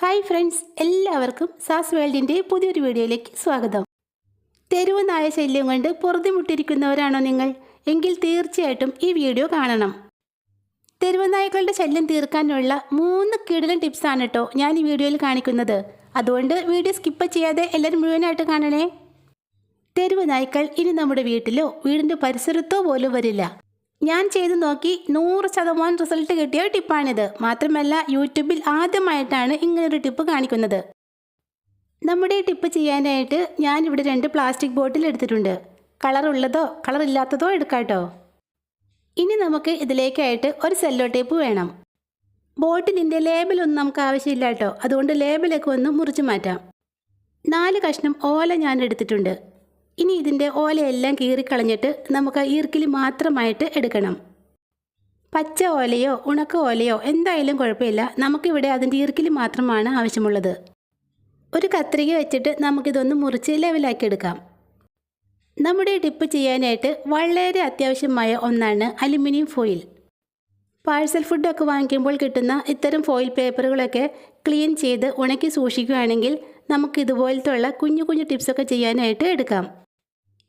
Hi friends എല്ലാവർക്കും സാസ് വേൾഡിന്റെ പുതിയൊരു വീഡിയോയിലേക്ക് സ്വാഗതം. തെരുവ് നായ ശല്യം കൊണ്ട് പൊറുതിമുട്ടിരിക്കുന്നവരാണോ നിങ്ങൾ? എങ്കിൽ തീർച്ചയായിട്ടും ഈ വീഡിയോ കാണണം. തെരുവ് നായ്ക്കളുടെ ശല്യം തീർക്കാനുള്ള മൂന്ന് കിടിലൻ ടിപ്സാണ് കേട്ടോ ഞാൻ ഈ വീഡിയോയിൽ കാണിക്കുന്നത്. അതുകൊണ്ട് വീഡിയോ സ്കിപ്പ് ചെയ്യാതെ എല്ലാവരും മുഴുവനായിട്ട് കാണണേ. തെരുവ് നായ്ക്കൾ ഇനി നമ്മുടെ വീട്ടിലോ വീടിന്റെ പരിസരത്തോ പോലും വരില്ല. ഞാൻ ചെയ്തു നോക്കി നൂറ് ശതമാനം റിസൾട്ട് കിട്ടിയ ടിപ്പാണിത്. മാത്രമല്ല യൂട്യൂബിൽ ആദ്യമായിട്ടാണ് ഇങ്ങനൊരു ടിപ്പ് കാണിക്കുന്നത്. നമ്മുടെ ടിപ്പ് ചെയ്യാനായിട്ട് ഇവിടെ രണ്ട് പ്ലാസ്റ്റിക് ബോട്ടിൽ എടുത്തിട്ടുണ്ട്. കളറുള്ളതോ കളറില്ലാത്തതോ എടുക്കാട്ടോ. ഇനി നമുക്ക് ഇതിലേക്കായിട്ട് ഒരു സെല്ലോ ടേപ്പ് വേണം. ബോട്ടിലിന്റെ ലേബലൊന്നും നമുക്ക് ആവശ്യമില്ല കേട്ടോ. അതുകൊണ്ട് ലേബലൊക്കെ ഒന്ന് മുറിച്ച് മാറ്റാം. നാല് കഷ്ണം ഓല ഞാൻ എടുത്തിട്ടുണ്ട്. ഇനി ഇതിന്റെ ഓലയെല്ലാം കീറിക്കളഞ്ഞിട്ട് നമുക്ക് ഈർക്കിലി മാത്രമായിട്ട് എടുക്കണം. പച്ച ഓലയോ ഉണക്ക ഓലയോ എന്തായാലും കുഴപ്പമില്ല. നമുക്കിവിടെ അതിന്റെ ഈർക്കിലി മാത്രമാണ് ആവശ്യമുള്ളത്. ഒരു കത്രിക വെച്ചിട്ട് നമുക്കിതൊന്ന് മുറിച്ച് ലെവലാക്കി എടുക്കാം. നമ്മുടെ ഡിപ്പ് ചെയ്യാനായിട്ട് വളരെ അത്യാവശ്യമായ ഒന്നാണ് അലുമിനിയം ഫോയിൽ. പാഴ്സൽ ഫുഡൊക്കെ വാങ്ങിക്കുമ്പോൾ കിട്ടുന്ന ഇത്തരം ഫോയിൽ പേപ്പറുകളൊക്കെ ക്ലീൻ ചെയ്ത് ഉണക്കി സൂക്ഷിക്കുകയാണെങ്കിൽ നമുക്ക് ഇതുപോലത്തുള്ള കുഞ്ഞു കുഞ്ഞു ടിപ്സൊക്കെ ചെയ്യാനായിട്ട് എടുക്കാം.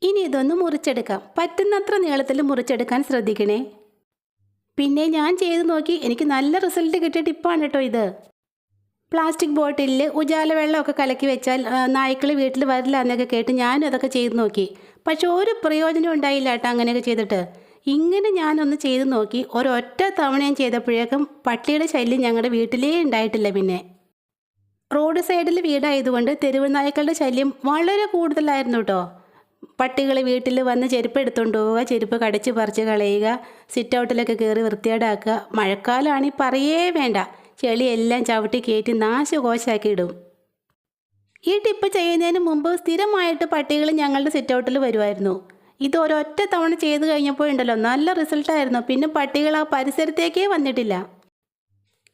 ഇനി ഇതൊന്ന് മുറിച്ചെടുക്കാം. പറ്റുന്നത്ര നീളത്തിൽ മുറിച്ചെടുക്കാൻ ശ്രദ്ധിക്കണേ. പിന്നെ ഞാൻ ചെയ്ത് നോക്കി എനിക്ക് നല്ല റിസൾട്ട് കിട്ടിയ ടിപ്പാണ് കേട്ടോ ഇത്. പ്ലാസ്റ്റിക് ബോട്ടിലിൽ ഉജാല വെള്ളമൊക്കെ കലക്കി വെച്ചാൽ നായ്ക്കൾ വീട്ടിൽ വരില്ല എന്നൊക്കെ കേട്ട് ഞാനും അതൊക്കെ ചെയ്ത് നോക്കി. പക്ഷെ ഒരു പ്രയോജനം ഉണ്ടായില്ല കേട്ടോ അങ്ങനെയൊക്കെ ചെയ്തിട്ട്. ഇങ്ങനെ ഞാനൊന്ന് ചെയ്ത് നോക്കി. ഒരൊറ്റ തവണ ഞാൻ ചെയ്തപ്പോഴേക്കും പട്ടിയുടെ ശല്യം ഞങ്ങളുടെ വീട്ടിലേ ഉണ്ടായിട്ടില്ല പിന്നെ. റോഡ് സൈഡിൽ വീടായതുകൊണ്ട് തെരുവ് നായ്ക്കളുടെ ശല്യം വളരെ കൂടുതലായിരുന്നു കേട്ടോ. പട്ടികൾ വീട്ടിൽ വന്ന് ചെരുപ്പ് എടുത്തുകൊണ്ട് പോവുക ചെരുപ്പ് കടിച്ച് പറിച്ച് കളയുക സിറ്റ് ഔട്ടിലൊക്കെ കയറി വൃത്തിയേടാക്കുക മഴക്കാലമാണെങ്കിൽ പറയേ വേണ്ട. ചെളിയെല്ലാം ചവിട്ടി കയറ്റി നാശകോശാക്കി ഇടും. ഈ ടിപ്പ് ചെയ്യുന്നതിന് മുമ്പ് സ്ഥിരമായിട്ട് പട്ടികൾ ഞങ്ങളുടെ സിറ്റ് ഔട്ടിൽ വരുമായിരുന്നു ഇത് ഒരൊറ്റ തവണ ചെയ്ത് കഴിഞ്ഞപ്പോൾ ഉണ്ടല്ലോ നല്ല റിസൾട്ടായിരുന്നു പിന്നെ പട്ടികൾ ആ പരിസരത്തേക്കേ വന്നിട്ടില്ല.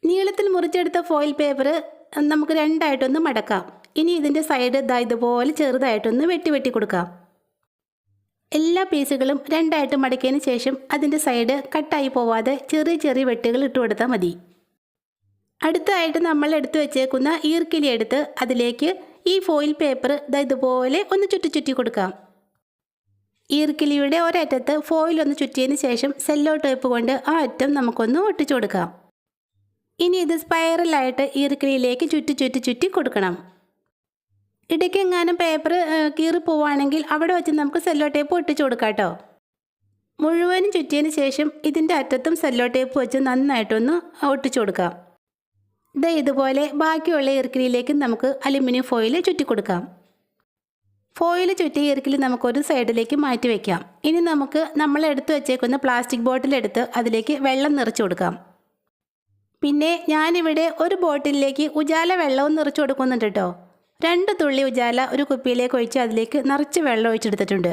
നീളത്തിൽ മുറിച്ചെടുത്ത ഫോയിൽ പേപ്പർ നമുക്ക് രണ്ടായിട്ടൊന്ന് മടക്കാം. ഇനി ഇതിന്റെ സൈഡ് ഇതാ ഇതുപോലെ ചെറുതായിട്ടൊന്ന് വെട്ടി വെട്ടി കൊടുക്കാം. എല്ലാ പീസുകളും രണ്ടായിട്ട് മടക്കിയതിന് ശേഷം അതിന്റെ സൈഡ് കട്ടായി പോവാതെ ചെറിയ ചെറിയ വെട്ടുകൾ ഇട്ട് കൊടുത്താൽ മതി. അടുത്തതായിട്ട് നമ്മൾ എടുത്തു വെച്ചേക്കുന്ന ഈർക്കിലി എടുത്ത് അതിലേക്ക് ഈ ഫോയിൽ പേപ്പർ ഇതാ ഇതുപോലെ ഒന്ന് ചുറ്റി ചുറ്റി കൊടുക്കാം. ഈർക്കിലിയുടെ ഒരറ്റത്ത് ഫോയിൽ ഒന്ന് ചുറ്റിയതിന് ശേഷം സെല്ലോ ടേപ്പ് കൊണ്ട് ആ അറ്റം നമുക്കൊന്ന് ഒട്ടിച്ചു കൊടുക്കാം. ഇനി ഇത് സ്പൈറലായിട്ട് ഈർക്കിളിയിലേക്ക് ചുറ്റി ചുറ്റി ചുറ്റി കൊടുക്കണം. ഇടയ്ക്ക് എങ്ങാനും പേപ്പർ കീറി പോവുകയാണെങ്കിൽ അവിടെ വെച്ച് നമുക്ക് സെല്ലോ ടേപ്പ് ഒട്ടിച്ചു കൊടുക്കാം കേട്ടോ മുഴുവനും ചുറ്റിയതിന് ശേഷം ഇതിന്റെ അറ്റത്തും സെല്ലോ ടേപ്പ് വെച്ച് നന്നായിട്ടൊന്ന് ഒട്ടിച്ചു കൊടുക്കാം. ഇത് ഇതുപോലെ ബാക്കിയുള്ള ഇർക്കിലിയിലേക്കും നമുക്ക് അലുമിനിയം ഫോയിൽ ചുറ്റി കൊടുക്കാം. ഫോയിൽ ചുറ്റിയ ഇറുക്കിൽ നമുക്കൊരു സൈഡിലേക്ക് മാറ്റി വയ്ക്കാം ഇനി നമുക്ക് നമ്മൾ എടുത്തു വെച്ചേക്കുന്ന പ്ലാസ്റ്റിക് ബോട്ടിൽ എടുത്ത് അതിലേക്ക് വെള്ളം നിറച്ചു കൊടുക്കാം. പിന്നെ ഞാനിവിടെ ഒരു ബോട്ടിലേക്ക് ഉജാല വെള്ളവും നിറച്ചു കൊടുക്കുന്നുണ്ട് കേട്ടോ രണ്ട് തുള്ളി ഉജാല ഒരു കുപ്പിയിലേക്ക് ഒഴിച്ച് അതിലേക്ക് നിറച്ച് വെള്ളം ഒഴിച്ചെടുത്തിട്ടുണ്ട്.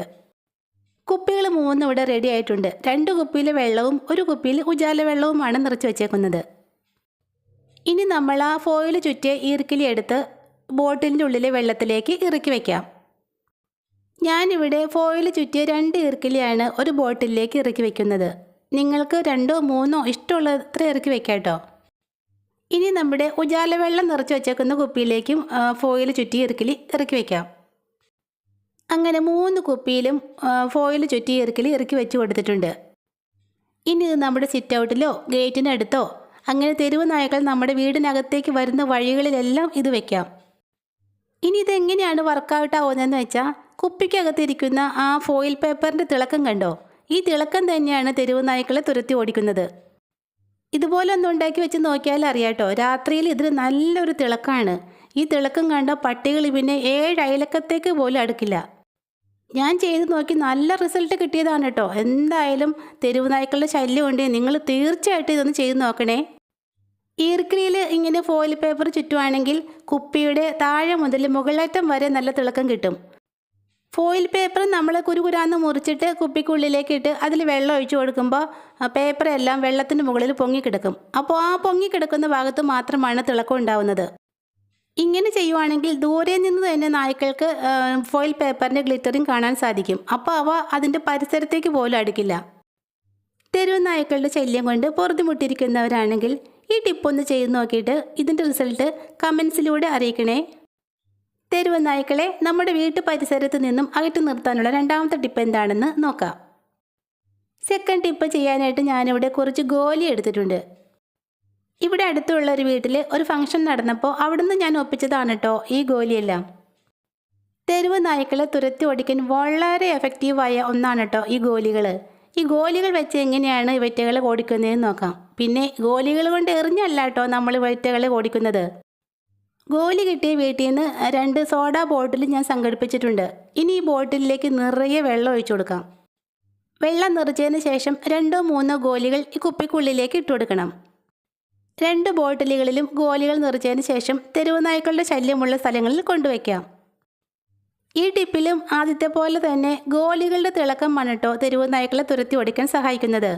കുപ്പികൾ മൂന്നും ഇവിടെ റെഡി ആയിട്ടുണ്ട്. രണ്ട് കുപ്പിയിലെ വെള്ളവും ഒരു കുപ്പിയിൽ ഉജാല വെള്ളവുമാണ് നിറച്ച് വെച്ചേക്കുന്നത്. ഇനി നമ്മൾ ആ ഫോയിൽ ചുറ്റിയ ഈർക്കിലി എടുത്ത് ബോട്ടിലിന്റെ ഉള്ളിലെ വെള്ളത്തിലേക്ക് ഇറക്കി വയ്ക്കാം ഞാനിവിടെ ഫോയിൽ ചുറ്റിയ രണ്ട് ഈർക്കിലിയാണ് ഒരു ബോട്ടിലേക്ക് ഇറക്കി വയ്ക്കുന്നത് നിങ്ങൾക്ക് രണ്ടോ മൂന്നോ ഇഷ്ടമുള്ളത്ര ഇറക്കി വെക്കാം കേട്ടോ ഇനി നമ്മുടെ ഉജാല വെള്ളം നിറച്ച് വെച്ചേക്കുന്ന കുപ്പിയിലേക്കും ഫോയിൽ ചുറ്റി ഇറുക്കിലി ഇറക്കി വയ്ക്കാം അങ്ങനെ മൂന്ന് കുപ്പിയിലും ഫോയിൽ ചുറ്റി ഇറുക്കിലി ഇറക്കി വെച്ച് കൊടുത്തിട്ടുണ്ട്. ഇനി നമ്മുടെ സിറ്റ് ഔട്ടിലോ ഗേറ്റിനടുത്തോ അങ്ങനെ തെരുവ് നായകൾ നമ്മുടെ വീടിനകത്തേക്ക് വരുന്ന വഴികളിലെല്ലാം ഇത് വെക്കാം. ഇനി ഇതെങ്ങനെയാണ് വർക്കൗട്ട് ആവുന്നതെന്ന് വെച്ചാൽ കുപ്പിക്കകത്തിരിക്കുന്ന ആ ഫോയിൽ പേപ്പറിന്റെ തിളക്കം കണ്ടോ? ഈ തിളക്കം തന്നെയാണ് തെരുവ് നായ്ക്കളെ തുരത്തി ഓടിക്കുന്നത്. ഇതുപോലെ ഒന്ന് ഉണ്ടാക്കി വെച്ച് നോക്കിയാൽ അറിയാട്ടോ രാത്രിയിൽ ഇതിന് നല്ലൊരു തിളക്കമാണ് ഈ തിളക്കം കണ്ട പട്ടികൾ പിന്നെ ഏഴ് അയലക്കത്തേക്ക് പോലും അടുക്കില്ല. ഞാൻ ചെയ്ത് നോക്കി നല്ല റിസൾട്ട് കിട്ടിയതാണ് കേട്ടോ. എന്തായാലും തെരുവ് നായ്ക്കളുടെ ശല്യം ഉണ്ട്. നിങ്ങൾ തീർച്ചയായിട്ടും ഇതൊന്ന് ചെയ്ത് നോക്കണേ. ഈർക്കിലിയിൽ ഇങ്ങനെ ഫോയിൽ പേപ്പർ ചുറ്റുവാണെങ്കിൽ കുപ്പിയുടെ താഴെ മുതൽ മുകളറ്റം വരെ നല്ല തിളക്കം കിട്ടും. ഫോയിൽ പേപ്പർ നമ്മൾ കുരുകുരാന്ന് മുറിച്ചിട്ട് കുപ്പിക്കുള്ളിലേക്ക് ഇട്ട് അതിൽ വെള്ളം ഒഴിച്ച് കൊടുക്കുമ്പോൾ പേപ്പർ എല്ലാം വെള്ളത്തിന് മുകളിൽ പൊങ്ങിക്കിടക്കും അപ്പോൾ ആ പൊങ്ങിക്കിടക്കുന്ന ഭാഗത്ത് മാത്രമാണ് തിളക്കം ഉണ്ടാവുന്നത്. ഇങ്ങനെ ചെയ്യുവാണെങ്കിൽ ദൂരെ നിന്ന് തന്നെ നായ്ക്കൾക്ക് ഫോയിൽ പേപ്പറിന്റെ ഗ്ലിറ്ററിങ് കാണാൻ സാധിക്കും. അപ്പോൾ അവ അതിന്റെ പരിസരത്തേക്ക് പോലും അടുക്കില്ല. തെരുവ് നായ്ക്കളുടെ ശല്യം കൊണ്ട് പൊറുതിമുട്ടിരിക്കുന്നവരാണെങ്കിൽ ഈ ടിപ്പൊന്ന് ചെയ്ത് നോക്കിയിട്ട് ഇതിന്റെ റിസൾട്ട് കമൻസിലൂടെ അറിയിക്കണേ. തെരുവ് നായ്ക്കളെ നമ്മുടെ വീട്ടു പരിസരത്ത് നിന്നും അകറ്റി നിർത്താനുള്ള രണ്ടാമത്തെ ടിപ്പ് എന്താണെന്ന് നോക്കാം. സെക്കൻഡ് ടിപ്പ് ചെയ്യാനായിട്ട് ഞാനിവിടെ കുറച്ച് ഗോലി എടുത്തിട്ടുണ്ട്. ഇവിടെ അടുത്തുള്ള ഒരു വീട്ടിൽ ഒരു ഫംഗ്ഷൻ നടന്നപ്പോൾ അവിടുന്ന് ഞാൻ ഒപ്പിച്ചതാണ് കേട്ടോ ഈ ഗോലിയെല്ലാം. തെരുവ് നായ്ക്കളെ തുരത്തി ഓടിക്കാൻ വളരെ എഫക്റ്റീവായ ഒന്നാണ് കേട്ടോ ഈ ഗോലികൾ ഈ ഗോലികൾ വെച്ച് എങ്ങനെയാണ് ഇവറ്റകളെ ഓടിക്കുന്നതെന്ന് നോക്കാം. പിന്നെ ഗോലികൾ കൊണ്ട് എറിഞ്ഞല്ല കേട്ടോ നമ്മൾ ഇവറ്റകളെ ഓടിക്കുന്നത്. ഗോലി കിട്ടിയ വീട്ടിൽ നിന്ന് രണ്ട് സോഡ ബോട്ടിൽ ഞാൻ സംഘടിപ്പിച്ചിട്ടുണ്ട്. ഇനി ഈ ബോട്ടിലേക്ക് നിറയെ വെള്ളം ഒഴിച്ചു കൊടുക്കാം. വെള്ളം നിറച്ചതിന് ശേഷം രണ്ടോ മൂന്നോ ഗോലികൾ ഈ കുപ്പിക്കുള്ളിലേക്ക് ഇട്ടു കൊടുക്കണം. രണ്ട് ബോട്ടിലുകളിലും ഗോലികൾ നിറച്ചതിന് ശേഷം തെരുവുനായ്ക്കളുടെ ശല്യമുള്ള സ്ഥലങ്ങളിൽ കൊണ്ടുവയ്ക്കാം. ഈ ടിപ്പിലും ആദ്യത്തെ പോലെ തന്നെ ഗോലികളുടെ തിളക്കം മണിട്ടോ തെരുവുനായ്ക്കളെ തുരത്തി ഓടിക്കാൻ സഹായിക്കുന്നത്.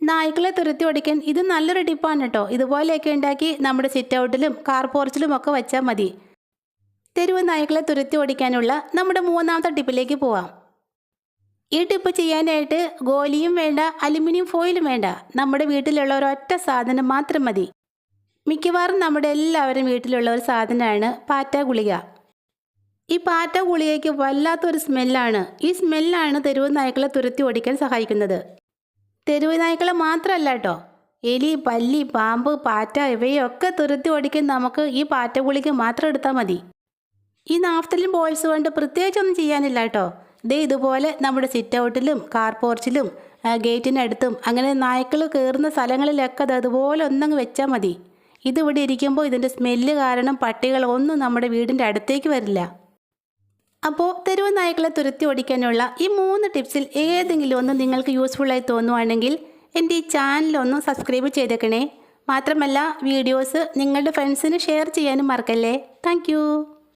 നായ്ക്കളെ തുരത്തി ഓടിക്കാൻ ഇത് നല്ലൊരു ടിപ്പാണ് കേട്ടോ. ഇതുപോലെയൊക്കെ ഉണ്ടാക്കി നമ്മുടെ സിറ്റ് ഔട്ടിലും കാർ പോർച്ചിലും ഒക്കെ വെച്ചാൽ മതി. തെരുവ് നായ്ക്കളെ തുരത്തി ഓടിക്കാനുള്ള നമ്മുടെ മൂന്നാമത്തെ ടിപ്പിലേക്ക് പോവാം. ഈ ടിപ്പ് ചെയ്യാനായിട്ട് ഗോലിയും വേണ്ട അലുമിനിയം ഫോയിലും വേണ്ട. നമ്മുടെ വീട്ടിലുള്ള ഒരൊറ്റ സാധനം മാത്രം മതി. മിക്കവാറും നമ്മുടെ എല്ലാവരും വീട്ടിലുള്ള ഒരു സാധനമാണ് പാറ്റ ഗുളിക. ഈ പാറ്റ ഗുളികയ്ക്ക് വല്ലാത്തൊരു സ്മെല്ലാണ് ഈ സ്മെല്ലാണ് തെരുവ് നായ്ക്കളെ തുരത്തി ഓടിക്കാൻ സഹായിക്കുന്നത്. തെരുവ് നായ്ക്കളെ മാത്രമല്ല കേട്ടോ എലി പല്ലി പാമ്പ് പാറ്റ ഇവയൊക്കെ തുരത്തി ഓടിക്കാൻ നമുക്ക് ഈ പാറ്റ ഗുളിക മാത്രം എടുത്താൽ മതി. ഈ നാഫ്തലും ബോൾസ് കൊണ്ട് പ്രത്യേകിച്ചൊന്നും ചെയ്യാനില്ല കേട്ടോ ദേ ഇതുപോലെ നമ്മുടെ സിറ്റ് ഔട്ടിലും കാർ പോർച്ചിലും ഗേറ്റിനടുത്തും അങ്ങനെ നായ്ക്കൾ കയറുന്ന സ്ഥലങ്ങളിലൊക്കെ അത് അതുപോലെ ഒന്നങ്ങ് വെച്ചാൽ മതി. ഇതിവിടെ ഇരിക്കുമ്പോൾ ഇതിന്റെ സ്മെല്ല് കാരണം പട്ടികളൊന്നും നമ്മുടെ വീടിന്റെ അടുത്തേക്ക് വരില്ല. അപ്പോൾ തെരുവ് നായ്ക്കളെ തുരത്തി ഓടിക്കാനുള്ള ഈ മൂന്ന് ടിപ്സിൽ ഏതെങ്കിലും ഒന്ന് നിങ്ങൾക്ക് യൂസ്ഫുള്ളായി തോന്നുവാണെങ്കിൽ എന്റെ ഈ ചാനലൊന്ന് സബ്സ്ക്രൈബ് ചെയ്തേക്കണേ. മാത്രമല്ല വീഡിയോസ് നിങ്ങളുടെ ഫ്രണ്ട്സിന് ഷെയർ ചെയ്യാനും മറക്കല്ലേ. താങ്ക്